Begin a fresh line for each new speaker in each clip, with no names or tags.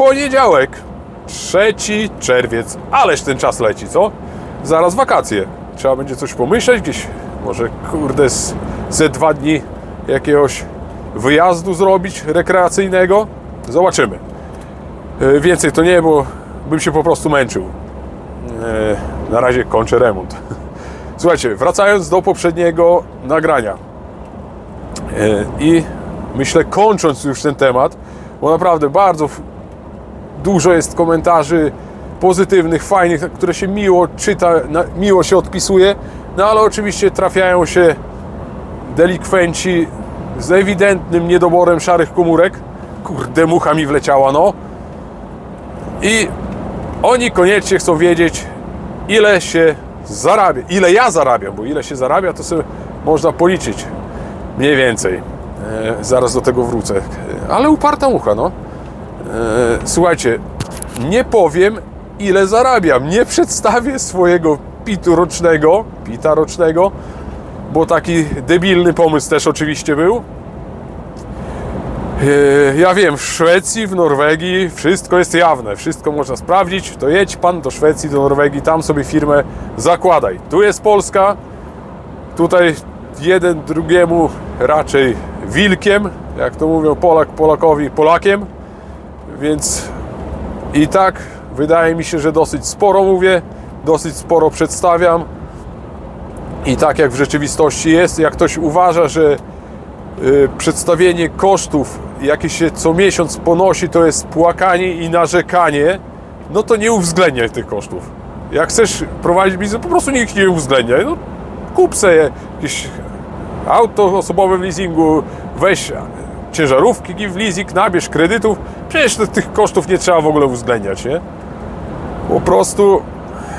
Poniedziałek, 3 czerwiec. Ależ ten czas leci, co? Zaraz wakacje. Trzeba będzie coś pomyśleć, gdzieś może kurde z, ze dwa dni jakiegoś wyjazdu zrobić rekreacyjnego. Zobaczymy. E, Więcej to nie, bo bym się po prostu męczył. E, Na razie kończę remont. Słuchajcie, wracając do poprzedniego nagrania e, i myślę kończąc już ten temat, bo naprawdę bardzo dużo jest komentarzy pozytywnych, fajnych, które się miło czyta, miło się odpisuje, no ale oczywiście trafiają się delikwenci z ewidentnym niedoborem szarych komórek. Kurde, mucha mi wleciała, no. I oni koniecznie chcą wiedzieć, ile się zarabia, ile ja zarabiam, bo ile się zarabia, to sobie można policzyć mniej więcej. E, zaraz do tego wrócę. Ale uparta mucha, no. E, słuchajcie, nie powiem, ile zarabiam. Nie przedstawię swojego pitu rocznego, pita rocznego, bo taki debilny pomysł też oczywiście był. E, Ja wiem, w Szwecji, w Norwegii wszystko jest jawne, wszystko można sprawdzić. To jedź pan do Szwecji, do Norwegii, tam sobie firmę zakładaj. Tu jest Polska, tutaj jeden drugiemu raczej wilkiem, jak to mówią Polak Polakowi Polakiem, więc i tak wydaje mi się, że dosyć sporo mówię, dosyć sporo przedstawiam i tak jak w rzeczywistości jest, jak ktoś uważa, że y, przedstawienie kosztów, jakie się co miesiąc ponosi, to jest płakanie i narzekanie, no to nie uwzględniaj tych kosztów. Jak chcesz prowadzić biznes, po prostu nikt nie uwzględniaj. No, kup sobie jakieś auto osobowe w leasingu, weź ciężarówki w leasing, nabierz kredytów. Przecież tych kosztów nie trzeba w ogóle uwzględniać, nie? Po prostu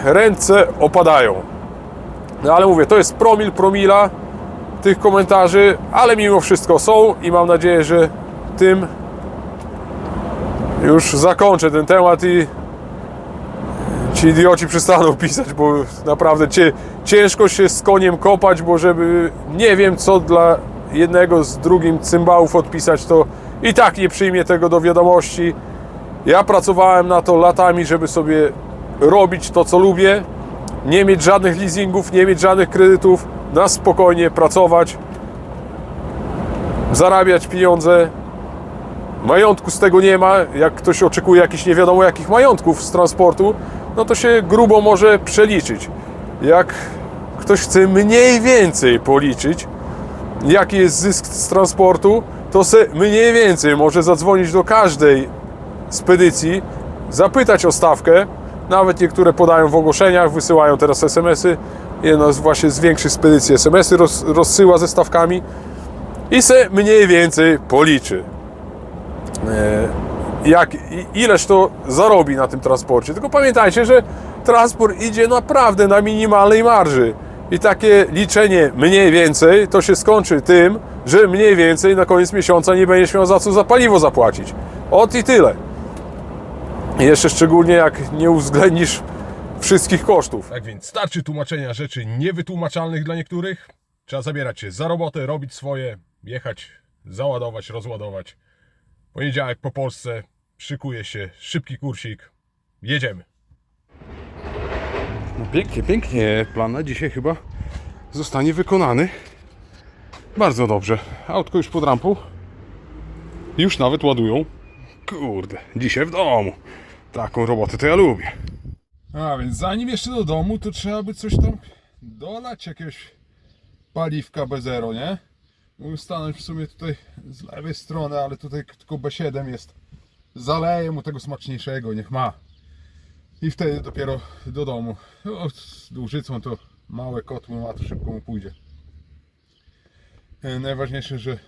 ręce opadają. No ale mówię, to jest promil, promila tych komentarzy, ale mimo wszystko są i mam nadzieję, że tym już zakończę ten temat i ci idioci przestaną pisać, bo naprawdę ciężko się z koniem kopać, bo żeby nie wiem co dla jednego z drugim cymbałów odpisać, to i tak nie przyjmie tego do wiadomości. Ja pracowałem na to latami, żeby sobie robić to, co lubię, nie mieć żadnych leasingów, nie mieć żadnych kredytów, na spokojnie pracować, zarabiać pieniądze. Majątku z tego nie ma. Jak ktoś oczekuje jakichś nie wiadomo jakich majątków z transportu, no to się grubo może przeliczyć. Jak ktoś chce mniej więcej policzyć, jaki jest zysk z transportu, to se mniej więcej może zadzwonić do każdej spedycji, zapytać o stawkę. Nawet niektóre podają w ogłoszeniach, wysyłają teraz SMS-y. Jedna z właśnie z większych spedycji SMS-y roz, rozsyła ze stawkami i se mniej więcej policzy. E, Jak, ileż to zarobi na tym transporcie. Tylko pamiętajcie, że transport idzie naprawdę na minimalnej marży. I takie liczenie mniej więcej to się skończy tym, że mniej więcej na koniec miesiąca nie będziesz miał za co za paliwo zapłacić. Ot i tyle. Jeszcze szczególnie jak nie uwzględnisz wszystkich kosztów.
Tak więc starczy tłumaczenia rzeczy niewytłumaczalnych dla niektórych. Trzeba zabierać się za robotę, robić swoje, jechać, załadować, rozładować. Poniedziałek po Polsce szykuje się szybki kursik. Jedziemy.
No pięknie, pięknie. Plan na dzisiaj chyba zostanie wykonany. Bardzo dobrze. Autko już pod rampą. Już nawet ładują. Kurde, dzisiaj w domu. Taką robotę to ja lubię.
A więc zanim jeszcze do domu, to trzeba by coś tam dolać, jakiegoś paliwka B0, nie? Mógł stanąć w sumie tutaj z lewej strony, ale tutaj tylko B7 jest. Zaleję mu tego smaczniejszego, niech ma. I wtedy dopiero do domu. O, z dłużycą to małe kotły ma, to szybko mu pójdzie. E, Najważniejsze, że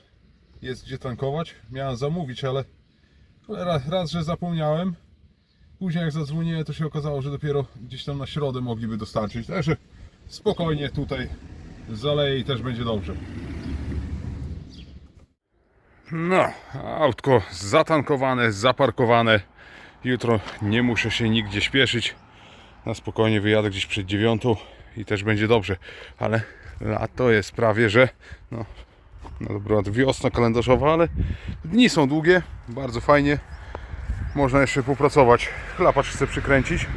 jest gdzie tankować. Miałem zamówić, ale raz, raz że zapomniałem. Później jak zadzwoniłem, to się okazało, że dopiero gdzieś tam na środę mogliby dostarczyć. Także spokojnie tutaj zaleję i też będzie dobrze.
No, autko zatankowane, zaparkowane. Jutro nie muszę się nigdzie śpieszyć. Na spokojnie wyjadę gdzieś przed dziewiątą i też będzie dobrze. Ale lato jest prawie, że no, no dobra, wiosna kalendarzowa, ale dni są długie, bardzo fajnie. można jeszcze popracować. Chlapacz chcę przykręcić.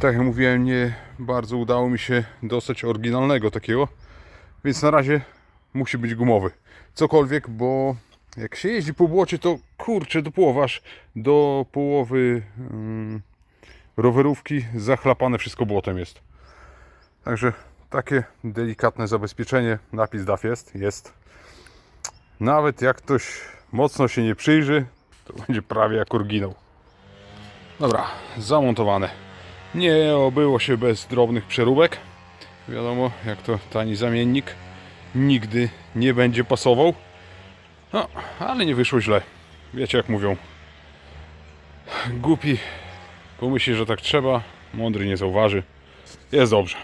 Tak jak mówiłem, nie bardzo udało mi się dostać oryginalnego takiego, więc na razie musi być gumowy. Cokolwiek, bo jak się jeździ po błocie, to kurczę, do połowy, aż do połowy mm, rowerówki zachlapane wszystko błotem jest. Także takie delikatne zabezpieczenie, napis DAF jest, jest. Nawet jak ktoś mocno się nie przyjrzy, to będzie prawie jak oryginał. Dobra, zamontowane. Nie obyło się bez drobnych przeróbek. Wiadomo, jak to tani zamiennik nigdy nie będzie pasował. No, ale nie wyszło źle. Wiecie jak mówią. Głupi pomyśli, że tak trzeba, mądry nie zauważy. Jest dobrze.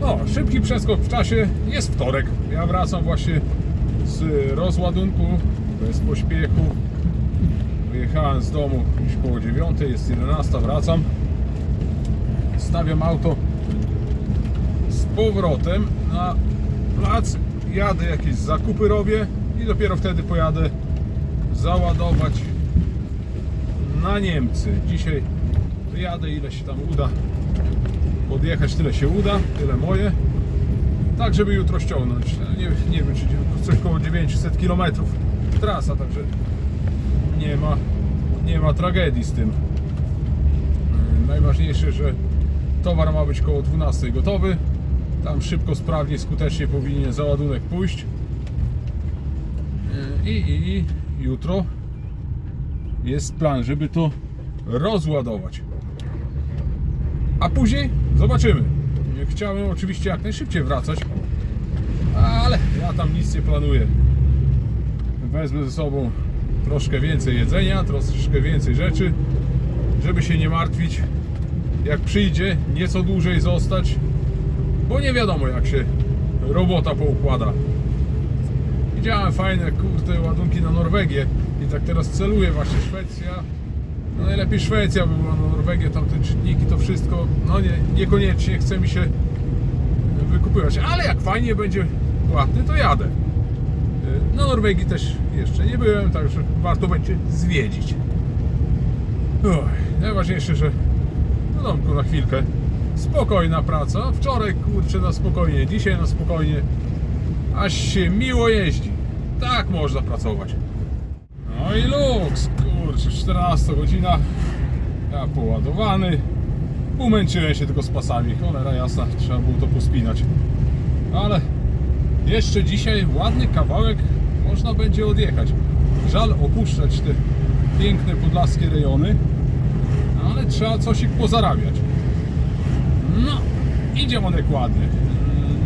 No, szybki przeskok w czasie. Jest wtorek. Ja wracam właśnie z rozładunku bez pośpiechu. Wyjechałem z domu już koło 9, jest 11, wracam. Stawiam auto z powrotem na plac. Jadę jakieś zakupy robię i dopiero wtedy pojadę załadować na Niemcy. Dzisiaj wyjadę ile się tam uda podjechać tyle się uda, tyle moje. Tak, żeby jutro ściągnąć. Nie, nie wiem, czy coś koło 900 km trasa, także nie ma, nie ma tragedii z tym. Yy, Najważniejsze, że towar ma być koło 12 gotowy. Tam szybko, sprawnie, skutecznie powinien załadunek pójść. I, i, i jutro jest plan, żeby to rozładować. A później zobaczymy. Chciałem oczywiście jak najszybciej wracać, ale ja tam nic nie planuję. Wezmę ze sobą troszkę więcej jedzenia, troszkę więcej rzeczy, żeby się nie martwić. Jak przyjdzie, nieco dłużej zostać, bo nie wiadomo jak się robota poukłada. Widziałem fajne, kurde, ładunki na Norwegię i tak teraz celuję właśnie Szwecja. No najlepiej Szwecja by była, no Norwegia, tam te czynniki, to wszystko, no nie, niekoniecznie chce mi się wykupywać, ale jak fajnie będzie płatny, to jadę. Y, Na Norwegii też jeszcze nie byłem, także warto będzie zwiedzić. Uch, najważniejsze, że do domku na chwilkę. Spokojna praca. Wczoraj kurczę na spokojnie, dzisiaj na spokojnie. Aż się miło jeździ. Tak można pracować. No i luks, kurczę, 14 godzina. Ja poładowany. Umęczyłem się tylko z pasami. Cholera jasna, trzeba było to pospinać. Ale jeszcze dzisiaj ładny kawałek można będzie odjechać. Żal opuszczać te piękne podlaskie rejony, ale trzeba coś ich pozarabiać. No, idzie Monek ładnie.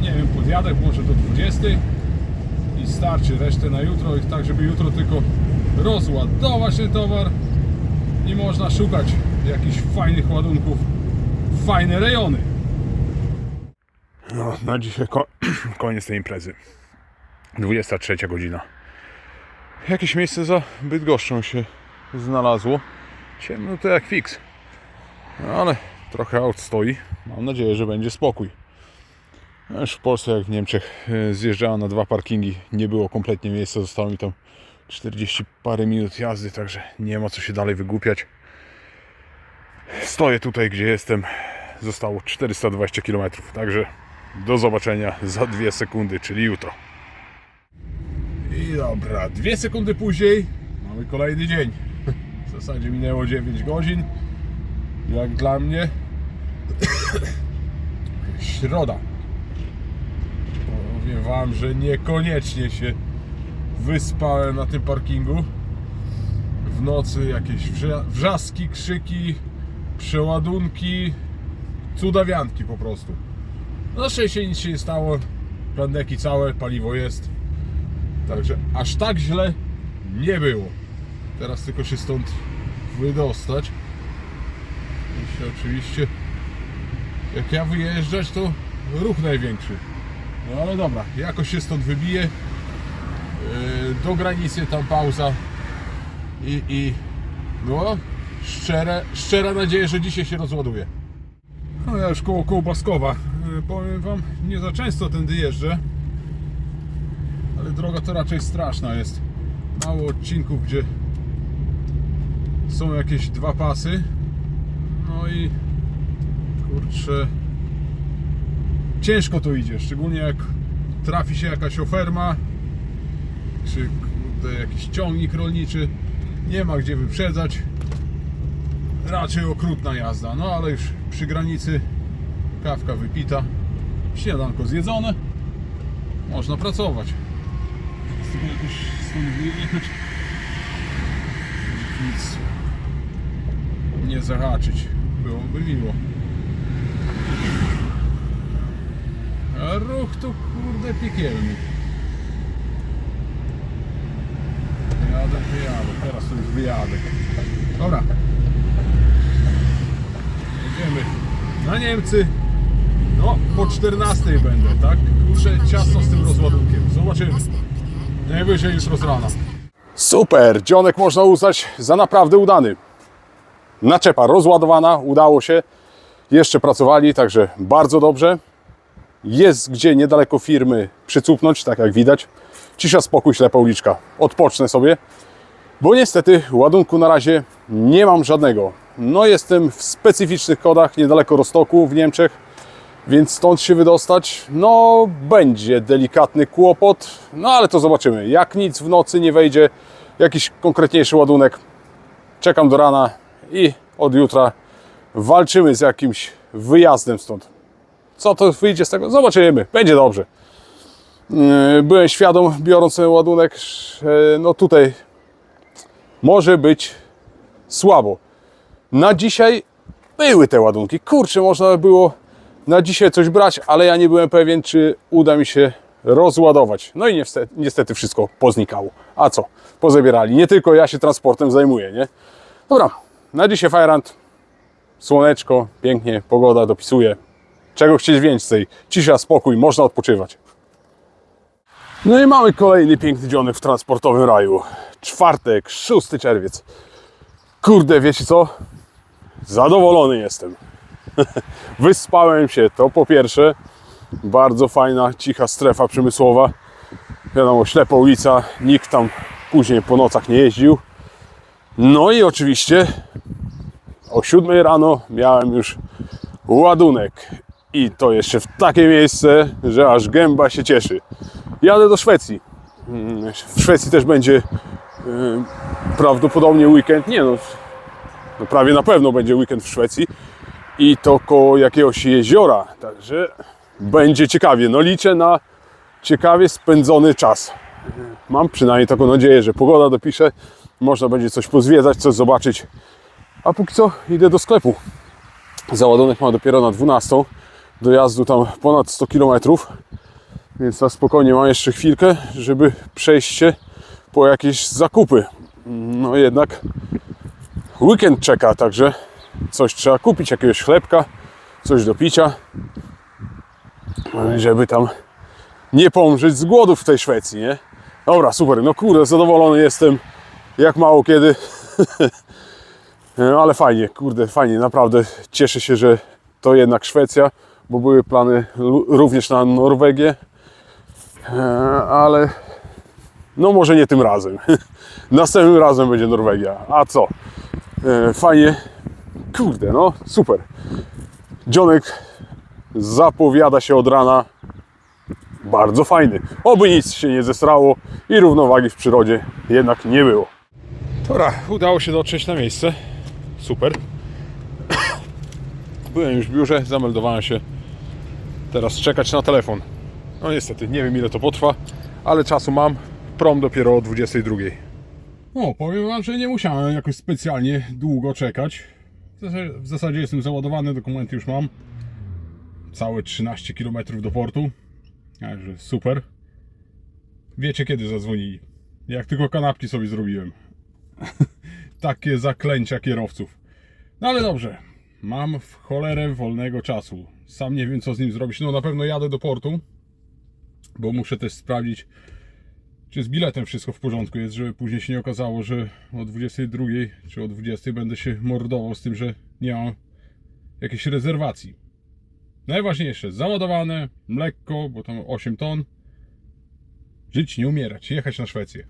Nie wiem, podjadę może do 20 i starczy resztę na jutro, tak żeby jutro tylko rozładować ten towar i można szukać jakichś fajnych ładunków, fajne rejony.
No, na dzisiaj ko- koniec tej imprezy. 23 godzina. Jakieś miejsce za Bydgoszczą się znalazło. Ciemno to jak fix. No, ale trochę aut stoi. Mam nadzieję, że będzie spokój. Już w Polsce, jak w Niemczech, e, zjeżdżałem na dwa parkingi. Nie było kompletnie miejsca. Zostało mi tam 40 parę minut jazdy, także nie ma co się dalej wygłupiać. Stoję tutaj, gdzie jestem. Zostało 420 km, także do zobaczenia za dwie sekundy, czyli jutro.
I dobra, dwie sekundy później mamy kolejny dzień. W zasadzie minęło 9 godzin. Jak dla mnie środa. Powiem wam, że niekoniecznie się wyspałem na tym parkingu. W nocy jakieś wrza- wrzaski, krzyki, przeładunki, cudawianki po prostu. Na szczęście nic się nie stało. Plandeki całe, paliwo jest. Także aż tak źle nie było. Teraz tylko się stąd wydostać. Jeśli oczywiście jak ja wyjeżdżać, to ruch największy. No ale dobra, jakoś się stąd wybiję. Yy, Do granicy tam pauza. I, i no, szczere, szczera nadzieja, że dzisiaj się rozładuje. No ja już koło Kołbaskowa. Yy, Powiem wam, nie za często tędy jeżdżę ale droga to raczej straszna jest. Mało odcinków, gdzie Są jakieś dwa pasy. No i kurczę. Ciężko to idzie, szczególnie jak trafi się jakaś oferma, czy jakiś ciągnik rolniczy. Nie ma gdzie wyprzedzać. Raczej okrutna jazda, no ale już przy granicy kawka wypita, śniadanko zjedzone, można pracować. Tego jakoś stąd wyjechać. Nic nie zahaczyć, byłoby miło. A ruch to kurde piekielny. Jadę, wyjadę, teraz już wyjadę. Dobra. Jedziemy na Niemcy. No, po 14 będę, tak? Kurczę, ciasno z tym rozładunkiem. Zobaczymy. Najwyżej jutro z rana.
Super, dzionek można uznać za naprawdę udany. Naczepa rozładowana, udało się. Jeszcze pracowali, także bardzo dobrze. Jest gdzie niedaleko firmy przycupnąć, tak jak widać. Cisza, spokój, ślepa uliczka. Odpocznę sobie, bo niestety ładunku na razie nie mam żadnego. No jestem w specyficznych kodach niedaleko Rostoku w Niemczech, więc stąd się wydostać, no będzie delikatny kłopot, no ale to zobaczymy. Jak nic w nocy nie wejdzie, jakiś konkretniejszy ładunek, czekam do rana i od jutra walczymy z jakimś wyjazdem stąd. Co to wyjdzie z tego? Zobaczymy, będzie dobrze. Yy, Byłem świadom, biorąc ten ładunek, że no tutaj może być słabo. Na dzisiaj były te ładunki. Kurczę, można by było na dzisiaj coś brać, ale ja nie byłem pewien, czy uda mi się rozładować. No i niestety, niestety wszystko poznikało. A co? Pozabierali. Nie tylko ja się transportem zajmuję, nie? Dobra, na dzisiaj Fajrant. Słoneczko, pięknie, pogoda dopisuje. Czego chcieć więcej? Cisza, spokój, można odpoczywać. No i mamy kolejny piękny dzionek w transportowym raju. Czwartek, 6 czerwiec. Kurde, wiecie co? Zadowolony jestem. Wyspałem się, to po pierwsze. Bardzo fajna, cicha strefa przemysłowa. Wiadomo, ślepa ulica, nikt tam później po nocach nie jeździł. No i oczywiście o 7 rano miałem już ładunek. I to jeszcze w takie miejsce, że aż gęba się cieszy. Jadę do Szwecji. Mm, W Szwecji też będzie y, prawdopodobnie weekend. Nie no, no prawie na pewno będzie weekend w Szwecji i to koło jakiegoś jeziora, także będzie ciekawie. No liczę na ciekawie spędzony czas. Mam przynajmniej taką nadzieję, że pogoda dopisze, można będzie coś pozwiedzać, coś zobaczyć. A póki co idę do sklepu. Załadunek ma dopiero na 12. Dojazdu tam ponad 100 km, więc na spokojnie mam jeszcze chwilkę, żeby przejść się po jakieś zakupy. No jednak weekend czeka, także coś trzeba kupić, jakiegoś chlebka, coś do picia, żeby tam nie pomrzeć z głodu w tej Szwecji, nie? Dobra, super, no kurde, zadowolony jestem, jak mało kiedy, no, ale fajnie, kurde, fajnie, naprawdę cieszę się, że to jednak Szwecja, bo były plany również na Norwegię, E, ale no może nie tym razem. Następnym razem będzie Norwegia. A co? E, Fajnie. Kurde, no super. Dzionek zapowiada się od rana. Bardzo fajny. Oby nic się nie zesrało i równowagi w przyrodzie jednak nie było.
Dobra, udało się dotrzeć na miejsce. Super.
Byłem już w biurze, zameldowałem się. Teraz czekać na telefon. No niestety, nie wiem ile to potrwa, ale czasu mam. Prom dopiero o 22.
No, powiem wam, że nie musiałem jakoś specjalnie długo czekać. W zasadzie, w zasadzie jestem załadowany, dokumenty już mam. Całe 13 km do portu. Także super. Wiecie kiedy zadzwonili? Jak tylko kanapki sobie zrobiłem. Takie zaklęcia kierowców. No ale dobrze. Mam w cholerę wolnego czasu. Sam nie wiem co z nim zrobić. No na pewno jadę do portu. Bo muszę też sprawdzić czy z biletem wszystko w porządku jest, żeby później się nie okazało, że o 22 czy o 20 będę się mordował z tym, że nie mam jakiejś rezerwacji. Najważniejsze, załadowane, lekko, bo tam 8 ton. Żyć, nie umierać, jechać na Szwecję.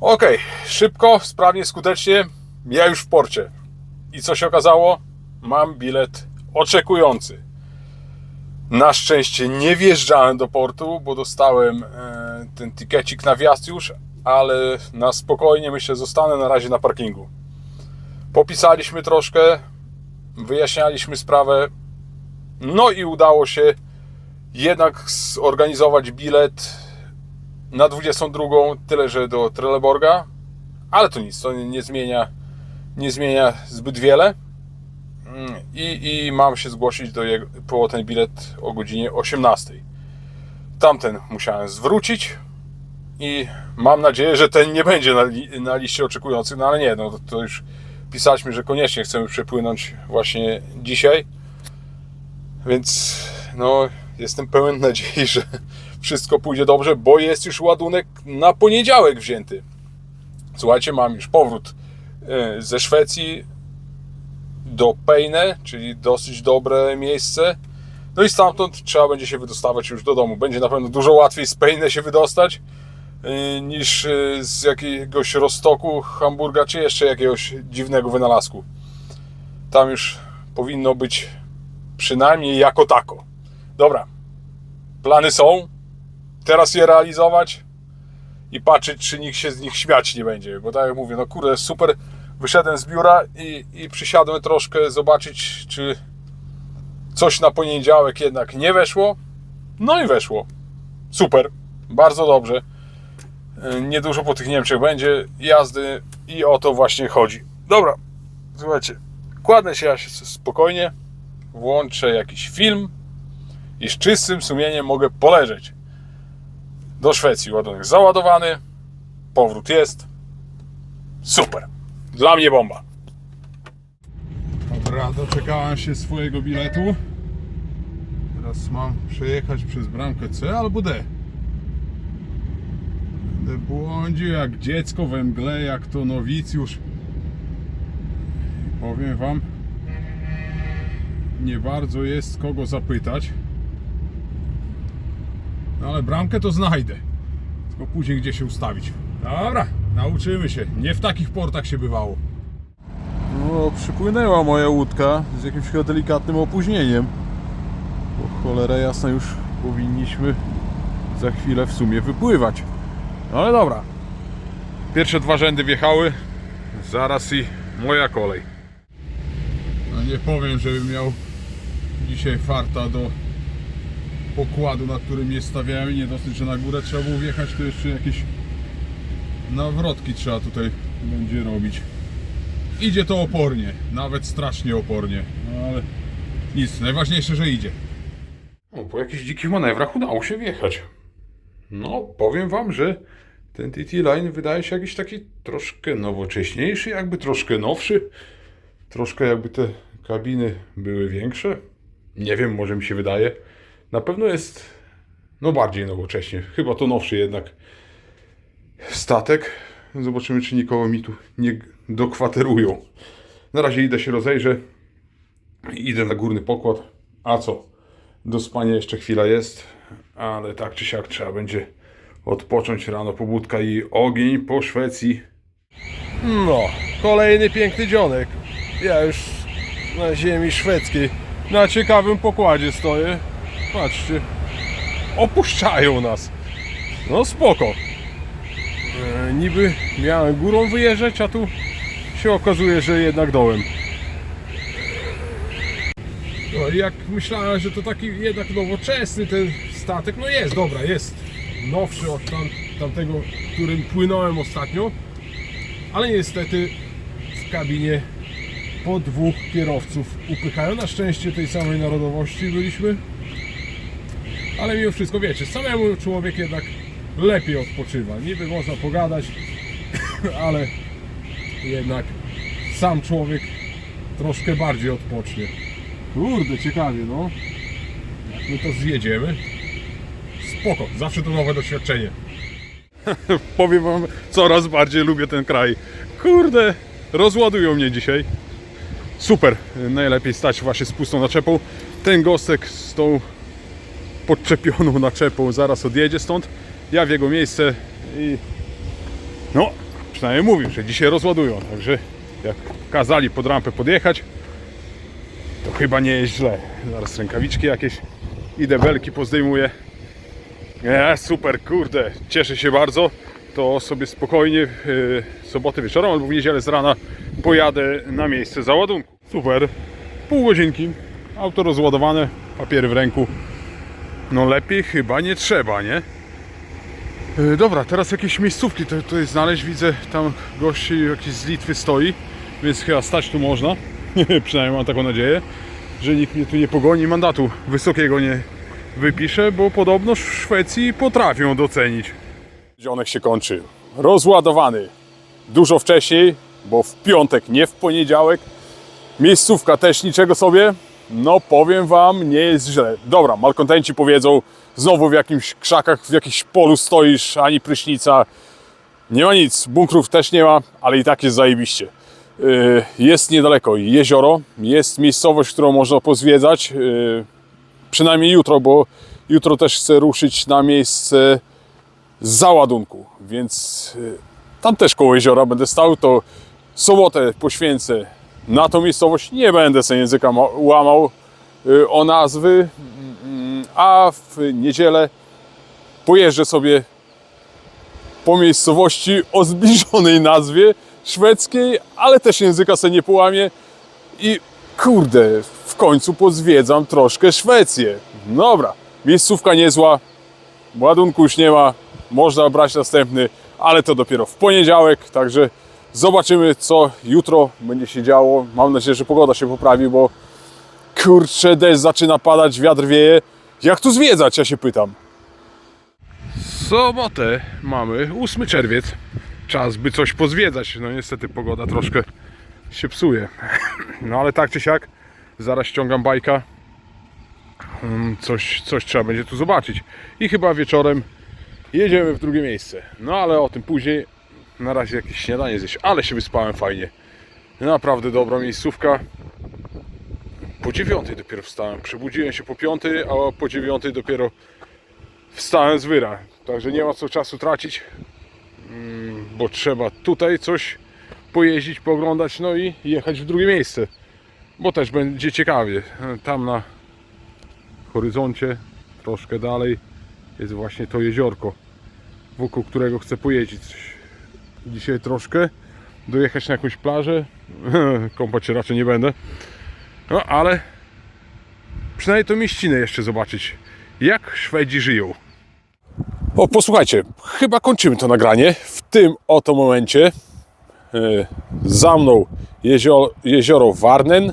Ok, szybko, sprawnie, skutecznie. Ja już w porcie. I co się okazało? Mam bilet oczekujący. Na szczęście nie wjeżdżałem do portu, bo dostałem e, ten tikecik na wjazd już, ale na spokojnie myślę zostanę na razie na parkingu. Popisaliśmy troszkę, wyjaśnialiśmy sprawę, no i udało się jednak zorganizować bilet na 22, tyle że do Trelleborga, ale to nic, to nie, nie zmienia nie zmienia zbyt wiele. Mm, I, I mam się zgłosić do jego, po ten bilet o godzinie 18. Tamten musiałem zwrócić i mam nadzieję, że ten nie będzie na, li, na liście oczekujących, no ale nie, no to, to już pisaliśmy, że koniecznie chcemy przepłynąć właśnie dzisiaj. Więc no, jestem pełen nadziei, że wszystko pójdzie dobrze, bo jest już ładunek na poniedziałek wzięty. Słuchajcie, mam już powrót e, ze Szwecji do Peine, czyli dosyć dobre miejsce. No i stamtąd trzeba będzie się wydostawać już do domu. Będzie na pewno dużo łatwiej z Peine się wydostać e, niż e, z jakiegoś Rostoku, Hamburga czy jeszcze jakiegoś dziwnego wynalazku. Tam już powinno być przynajmniej jako tako. Dobra, plany są. Teraz je realizować i patrzeć, czy nikt się z nich śmiać nie będzie. Bo tak jak mówię, no kurde, super. Wyszedłem z biura i, i przysiadłem troszkę zobaczyć, czy coś na poniedziałek jednak nie weszło. No i weszło. Super. Bardzo dobrze. Yy, Niedużo po tych Niemczech będzie jazdy i o to właśnie chodzi. Dobra, słuchajcie, kładę się ja się spokojnie, włączę jakiś film i z czystym sumieniem mogę poleżeć do Szwecji. Ładunek załadowany, powrót jest. Super. Dla mnie bomba.
Dobra, doczekałem się swojego biletu. Teraz mam przejechać przez bramkę C albo D. Będę błądził jak dziecko we mgle, jak to nowicjusz. Powiem wam, nie bardzo jest kogo zapytać. No ale bramkę to znajdę. Tylko później gdzie się ustawić. Dobra, nauczymy się. Nie w takich portach się bywało.
No, przypłynęła moja łódka z jakimś chyba delikatnym opóźnieniem. Bo cholera jasna już powinniśmy za chwilę w sumie wypływać. No ale dobra. Pierwsze dwa rzędy wjechały. Zaraz i moja kolej.
No nie powiem, żebym miał dzisiaj farta do pokładu, na którym nie stawiałem. Nie dosyć, że na górę trzeba było wjechać, to jeszcze jakieś nawrotki trzeba tutaj będzie robić. Idzie to opornie, nawet strasznie opornie, no ale nic, najważniejsze, że idzie.
Po jakichś dzikich manewrach udało się wjechać. No, powiem wam, że ten TT Line wydaje się jakiś taki troszkę nowocześniejszy, jakby troszkę nowszy. Troszkę jakby te kabiny były większe. Nie wiem, może mi się wydaje. Na pewno jest no bardziej nowocześnie. Chyba to nowszy jednak statek. Zobaczymy, czy nikogo mi tu nie dokwaterują. Na razie idę się rozejrzę. Idę na górny pokład. A co? Do spania jeszcze chwila jest, ale tak czy siak trzeba będzie odpocząć rano, pobudka i ogień po Szwecji.
No, kolejny piękny dzionek. Ja już na ziemi szwedzkiej na ciekawym pokładzie stoję. Patrzcie, opuszczają nas. No spoko. Niby miałem górą wyjeżdżać, a tu się okazuje, że jednak dołem.
No i jak myślałem, że to taki jednak nowoczesny ten statek, no jest, dobra, jest nowszy od tam, tamtego, którym płynąłem ostatnio, ale niestety w kabinie po dwóch kierowców upychają. Na szczęście tej samej narodowości byliśmy, ale mimo wszystko wiecie, samemu człowiek jednak lepiej odpoczywa. Niby można pogadać, ale jednak sam człowiek troszkę bardziej odpocznie. Kurde, ciekawie, no. Jak my to zjedziemy. Spoko, zawsze to nowe doświadczenie.
Powiem wam, coraz bardziej lubię ten kraj. Kurde, rozładują mnie dzisiaj. Super, najlepiej stać właśnie z pustą naczepą. Ten gostek z tą podczepioną naczepą zaraz odjedzie stąd. Ja w jego miejsce i no, przynajmniej mówił, że dzisiaj rozładują, także jak kazali pod rampę podjechać, to chyba nie jest źle. Zaraz rękawiczki jakieś i debelki pozdejmuję. Nie, super, kurde, cieszę się bardzo. To sobie spokojnie yy, soboty wieczorem albo w niedzielę z rana pojadę na miejsce załadunku. Super, pół godzinki, auto rozładowane, papiery w ręku. No lepiej chyba nie trzeba, nie? Yy, dobra, teraz jakieś miejscówki tutaj znaleźć. Widzę tam gości jakiś z Litwy stoi, więc chyba stać tu można. Przynajmniej mam taką nadzieję, że nikt mnie tu nie pogoni, mandatu wysokiego nie wypisze, bo podobno w Szwecji potrafią docenić.
Dzionek się kończy. Rozładowany dużo wcześniej, bo w piątek, nie w poniedziałek. Miejscówka też niczego sobie. No powiem wam, nie jest źle. Dobra, malkontenci powiedzą, znowu w jakimś krzakach, w jakimś polu stoisz, ani prysznica. Nie ma nic, bunkrów też nie ma, ale i tak jest zajebiście. Yy, Jest niedaleko jezioro, jest miejscowość, którą można pozwiedzać. Yy, Przynajmniej jutro, bo jutro też chcę ruszyć na miejsce załadunku, więc y, tam też koło jeziora będę stał, to sobotę poświęcę na tą miejscowość, nie będę sobie języka ma- łamał y, o nazwy, a w niedzielę pojeżdżę sobie po miejscowości o zbliżonej nazwie szwedzkiej, ale też języka sobie nie połamię i kurde, w końcu pozwiedzam troszkę Szwecję. Dobra, miejscówka niezła, ładunku już nie ma, można brać następny, ale to dopiero w poniedziałek, także zobaczymy co jutro będzie się działo. Mam nadzieję, że pogoda się poprawi, bo kurczę, deszcz zaczyna padać, wiatr wieje. Jak tu zwiedzać, ja się pytam.
Sobotę mamy, 8 czerwiec. Czas by coś pozwiedzać. No niestety pogoda troszkę się psuje. No ale tak czy siak, zaraz ściągam bajka. Mm, Coś, coś trzeba będzie tu zobaczyć. I chyba wieczorem jedziemy w drugie miejsce. No ale o tym później. Na razie jakieś śniadanie zjeść, ale się wyspałem fajnie. Naprawdę dobra miejscówka. Po dziewiątej dopiero wstałem. Przebudziłem się po piątej, a po dziewiątej dopiero wstałem z wyra. Także nie ma co czasu tracić, mm, bo trzeba tutaj coś pojeździć, pooglądać, no i jechać w drugie miejsce. Bo też będzie ciekawie. Tam na horyzoncie, troszkę dalej, jest właśnie to jeziorko, wokół którego chcę pojeździć. Dzisiaj troszkę, dojechać na jakąś plażę. Kąpać się raczej nie będę. No ale przynajmniej to mieścinę jeszcze zobaczyć. Jak Szwedzi żyją.
O, posłuchajcie, chyba kończymy to nagranie. W tym oto momencie e, za mną jezioro, jezioro Warnen.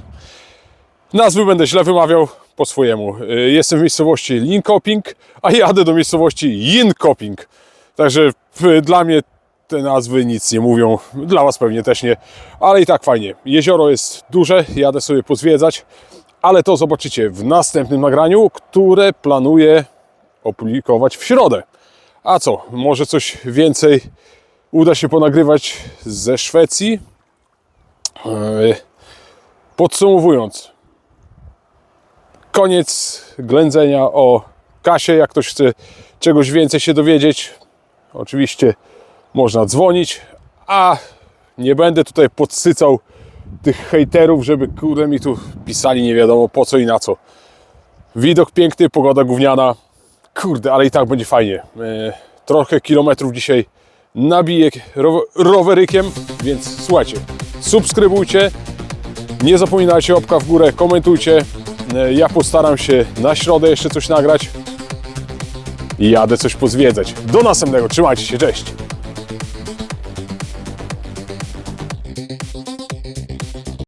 Nazwy będę źle wymawiał po swojemu. E, Jestem w miejscowości Linkoping, a jadę do miejscowości Jinkoping. Także e, dla mnie te nazwy nic nie mówią, dla Was pewnie też nie, ale i tak fajnie. Jezioro jest duże, jadę sobie pozwiedzać, ale to zobaczycie w następnym nagraniu, które planuję opublikować w środę. A co, może coś więcej uda się ponagrywać ze Szwecji? Eee, Podsumowując, koniec ględzenia o kasie. Jak ktoś chce czegoś więcej się dowiedzieć, oczywiście można dzwonić, a nie będę tutaj podsycał tych hejterów, żeby kurde mi tu pisali nie wiadomo po co i na co. Widok piękny, pogoda gówniana. Kurde, ale i tak będzie fajnie. E, trochę kilometrów dzisiaj nabiję row- rowerykiem, więc słuchajcie, subskrybujcie, nie zapominajcie łapka w górę, komentujcie. E, ja postaram się na środę jeszcze coś nagrać i jadę coś pozwiedzać. Do następnego, trzymajcie się, cześć!